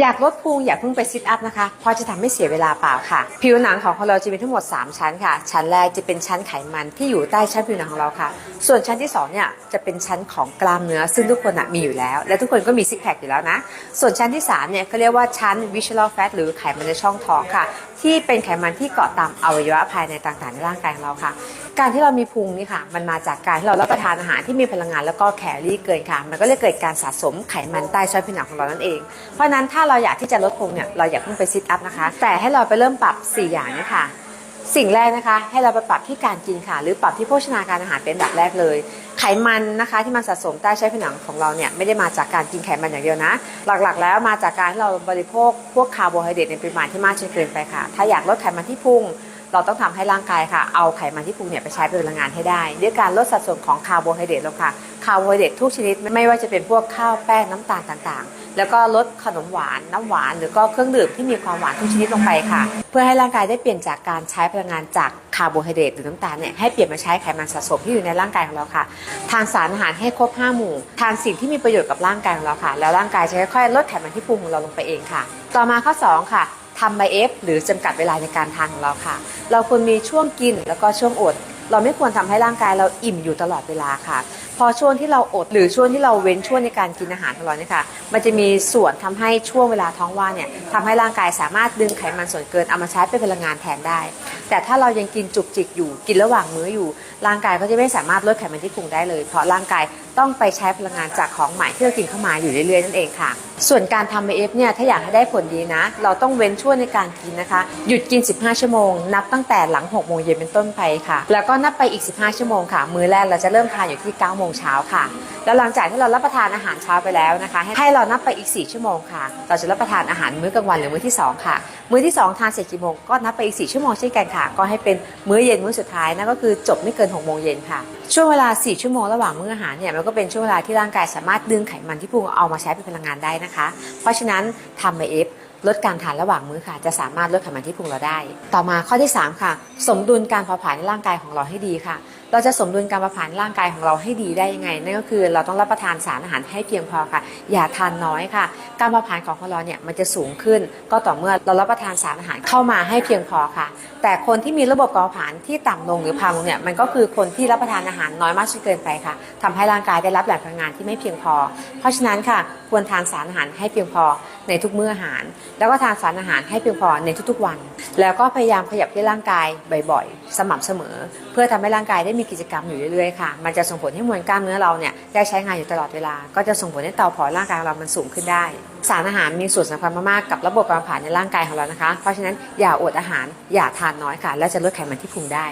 อยากลดพุงอย่าเพิ่งไปซิทอัพนะคะ เพราะจะทำให้เสียเวลาเปล่าค่ะ ผิวหนังของเราจะมีทั้งหมด 3 ชั้นค่ะ ชั้นแรกจะเป็นชั้นไขมันที่อยู่ใต้ชั้นผิวหนังของเราค่ะ ส่วนชั้นที่2เนี่ยจะเป็นชั้นของกล้ามเนื้อ ซึ่งทุกคนมีอยู่แล้ว และทุกคนก็มีซิกแพคอยู่แล้วนะ ส่วนชั้นที่3เนี่ยก็เรียกว่าชั้น visceral fat หรือไขมันในช่องท้องค่ะ ที่เป็นไขมันที่เกาะตามอวัยวะภายในต่างๆในร่างกายของเราค่ะ การที่เรามีพุงนี่ค่ะ มันมาจากการที่เรารับประทานอาหารที่มีพลังงานแล้วก็แคลอรี่เกินค่ะ มันก็เลยเกิดการสะสมไขมันใต้ชั้นผิวหนังของเรานั่นเอง เพราะนั้นถ้าเราอยากที่จะลดพุงเนี่ยเราอย่าเพิ่งไปซิทอัพนะคะ แต่ให้เราไปเริ่มปรับ 4 อย่างนี้ค่ะ สิ่งแรกนะคะ ให้เราไปปรับที่การกินค่ะ หรือปรับที่โภชนาการอาหารเป็นอันดับแรกเลย ไขมันนะคะที่มันสะสมใต้ชั้นผิวหนังของเราเนี่ยไม่ได้มาจากการกินไขมันอย่างเดียวนะ หลักๆ แล้วมาจากการที่เราบริโภคพวกคาร์โบไฮเดรตในปริมาณที่มากจนเกินไปค่ะ ถ้าอยากลดไขมันที่พุง เราต้องทำให้ร่างกายค่ะ เอาไขมันที่พุงเนี่ยไปใช้เป็นพลังงานให้ได้ ด้วยการลดสัดส่วนของคาร์โบไฮเดรตลงค่ะ คาร์โบไฮเดรตทุกชนิดไม่ว่าจะเป็นพวกข้าวแป้งน้ำตาลต่างๆ แล้วก็ลดขนมหวานน้ำหวาน หรือก็เครื่องดื่มที่มีความหวานทุกชนิดลงไปค่ะ เพื่อให้ร่างกายได้เปลี่ยนจากการใช้พลังงานจากคาร์โบไฮเดรตหรือน้ำตาลเนี่ยให้เปลี่ยนมาใช้ไขมันสะสมที่อยู่ในร่างกายของเราค่ะ ทานสารอาหารให้ครบห้าหมู่ ทานสิ่งที่มีประโยชน์กับร่างกายของเราค่ะ แล้วร่างกายจะค่อยๆลดไขมันที่พุงของเราลงไปเองค่ะ ต่อมาข้อสองค่ะ ทำไบเอฟหรือจำกัดเวลาในการทานของเราค่ะ เราควรมีช่วงกินแล้วก็ช่วงอด เราไม่ควรทำให้ร่างกายเราอิ่มอยู่ตลอดเวลาค่ะ พอช่วงที่เราอดหรือช่วงที่เราเว้นช่วงในการกินอาหารของเราเนี่ยค่ะ มันจะมีส่วนทำให้ช่วงเวลาท้องว่างเนี่ยทำให้ร่างกายสามารถดึงไขมันส่วนเกินเอามาใช้เป็นพลังงานแทนได้ แต่ถ้าเรายังกินจุกจิกอยู่กินระหว่างมื้ออยู่ ร่างกายก็จะไม่สามารถลดไขมันที่พุงได้เลย เพราะร่างกายต้องไปใช้พลังงานจากของใหม่ที่เรากินเข้ามาอยู่เรื่อยๆนั่นเองค่ะ ส่วนการทำ AF เนี่ยถ้าอยากให้ได้ผลดีนะ เราต้องเว้นช่วงในการกินนะคะ หยุดกิน 15 ชั่วโมง นับตั้งแต่หลัง6โมงเย็นเป็นต้นไปค่ะ แล้วก็นับไปอีก 15 ชั่วโมงค่ะ มื้อแรกเราจะเริ่มทานอยู่ที่ 9 โมงเช้าค่ะ แล้วหลังจากที่เรารับประทานอาหารเช้าไปแล้วนะคะ ให้เรานับไปอีก 4 ชั่วโมงค่ะ เราจะรับประทานอาหารมื้อกลางวันหรือมื้อที่ 2 ค่ะ มื้อที่ 2 ทานเสร็จกี่โมงก็นับไปอีก 4 ชั่วโมงเช่นกันค่ะ ก็ให้เป็นมื้อเย็นมื้อสุดท้ายนั่นก็คือจบไม่เกิน 6 โมงเย็นค่ะ ช่วงเวลา 4 ชั่วโมงระหว่างมื้ออาหารเนี่ยมันก็เป็นช่วงเวลาที่ร่างกายสามารถดึงไขมันที่พุงเอามาใช้เป็นพลังงานได้นะคะ เพราะฉะนั้นทำไบเอฟ ลดการทานระหว่างมื้อค่ะ จะสามารถลดไขมันที่พุงเราได้ ต่อมาข้อที่ 3 ค่ะ สมดุลการเผาผลาญในร่างกายของเราให้ดีค่ะ เราจะสมดุลการเผาผลาญร่างกายของเราให้ดีได้ยังไง นั่นก็คือเราต้องรับประทานสารอาหารให้เพียงพอค่ะ อย่าทานน้อยค่ะ การเผาผลาญของเราเนี่ยมันจะสูงขึ้น ก็ต่อเมื่อเรารับประทานสารอาหารเข้ามาให้เพียงพอค่ะ แต่คนที่มีระบบการเผาผลาญที่ต่ำลงหรือพังลงเนี่ยมันก็คือคนที่รับประทานอาหารน้อยมากจนเกินไปค่ะทำให้ร่างกายได้รับแหล่งพลังงานที่ไม่เพียงพอ เพราะฉะนั้นค่ะควรทานสารอาหารให้เพียงพอในทุกมื้ออาหาร แล้วก็ทานสารอาหารให้เพียงพอในทุกๆวัน แล้วก็พยายามขยับที่ร่างกายบ่อยๆ สม่ำเสมอ เพื่อทำให้ร่างกายได้มีกิจกรรมอยู่เรื่อยๆค่ะ มันจะส่งผลให้มวลกล้ามเนื้อเราเนี่ยได้ใช้งานอยู่ตลอดเวลา ก็จะส่งผลให้เตาเผาร่างกายเรามันสูงขึ้นได้ สารอาหารมีส่วนสำคัญมากๆกับระบบการเผาผลาญในร่างกายของเรานะคะ เพราะฉะนั้นอย่าอดอาหารอย่าทานน้อยค่ะ และจะลดไขมันที่พุงได้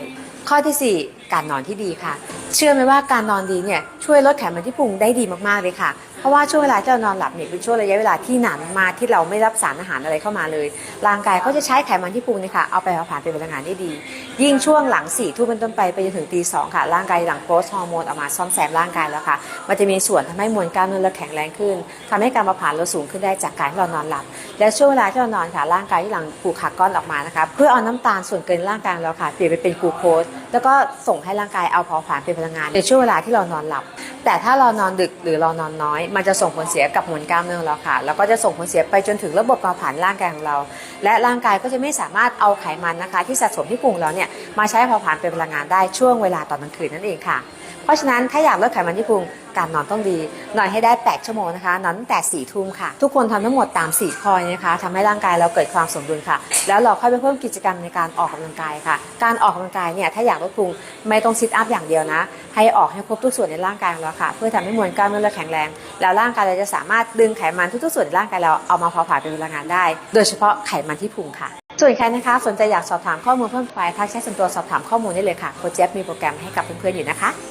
ข้อทีสี่4 การนอนที่ดีค่ะ เชื่อไหมว่าการนอนดีเนี่ยช่วยลดไขมันที่พุงได้ดีมากๆเลยค่ะ ราะว่าช่วงเวลาที่เรานอนหลับเนี่ยเป็นช่วงระยะเวลาที่นานมากที่เราไม่รับสารอาหารอะไรเข้ามาเลย ร่างกายก็จะใช้ไขมันที่พุงนี่ค่ะเอาไปเผาผลาญเป็นพลังงานได้ดี ยิ่งช่วงหลัง4ี่ทุ่มเป็นต้นไปไปจนถึงตีสองค่ะร่างกายหลังโกรทฮอร์โมนออกมาซ่อมแซมร่างกายแล้วค่ะมันจะมีส่วนทำให้มวลกล้ามเนื้อเราแข็งแรงขึ้นทำให้การเผาผลาญเราสูงขึ้นได้จากการที่เรานอนหลับ และช่วงเวลาที่เรานอนค่ะร่างกายที่หลังผูกขาก้อนออกมานะคะเพื่อเอาน้ำตาลส่วนเกินร่างกายเราค่ะเปลี่ยนไปเป็นกลูโคสแล้วก็ส่งให้ร่างกายเอาเผาผลาญเป็นพลังงานในช่วงเวลาที่เรานอนหลับ แต่ถ้าเรานอนดึกหรือเรานอนน้อย มันจะส่งผลเสียกับมวลกล้ามเนื้อเราค่ะแล้วก็จะส่งผลเสียไปจนถึงระบบเผาผลาญร่างกายของเรา และร่างกายก็จะไม่สามารถเอาไขมันนะคะ ที่สะสมที่พุงเราเนี่ยมาใช้เผาผลาญเป็นพลังงานได้ช่วงเวลาตอนกลางคืนนั่นเองค่ะ เพราะฉะนั้นถ้าอยากลดไขมันที่พุงการนอนต้องดีนอนให้ได้ 8 ชั่วโมงนะคะ นอนตั้งแต่4ี่ทุ่มค่ะ ทุกคนทำทั้งหมดตาม4ข้อนี้นะคะทำให้ร่างกายเราเกิดความสมดุลค่ะ แล้วเราค่อยไปเพิ่มกิจกรรมในการออกกำลังกายค่ะ การออกกำลังกายเนี่ยถ้าอยากลดพุงไม่ต้องซิทอัพอย่างเดียวนะ ให้ออกให้ครบทุกส่วนในร่างกายของเราค่ะ เพื่อทำให้มวลกล้ามเนื้อเราแข็งแรง แล้วร่างกายเราจะสามารถดึงไขมันทุกๆส่วนในร่างกายเราเอามาเผาผลาญเป็นพลังงานได้ โดยเฉพาะไขมันที่พุงค่ะส่วนใครนะคะสนใจอยากสอบถามข้อมูลเพิ่มเติมทักแชทส่วนตัวสอบถามข้อมูลได้เลยค่ะโค้ชเจี๊ยบมีโปรแกรมให้กับเพื่อนๆอยู่นะคะ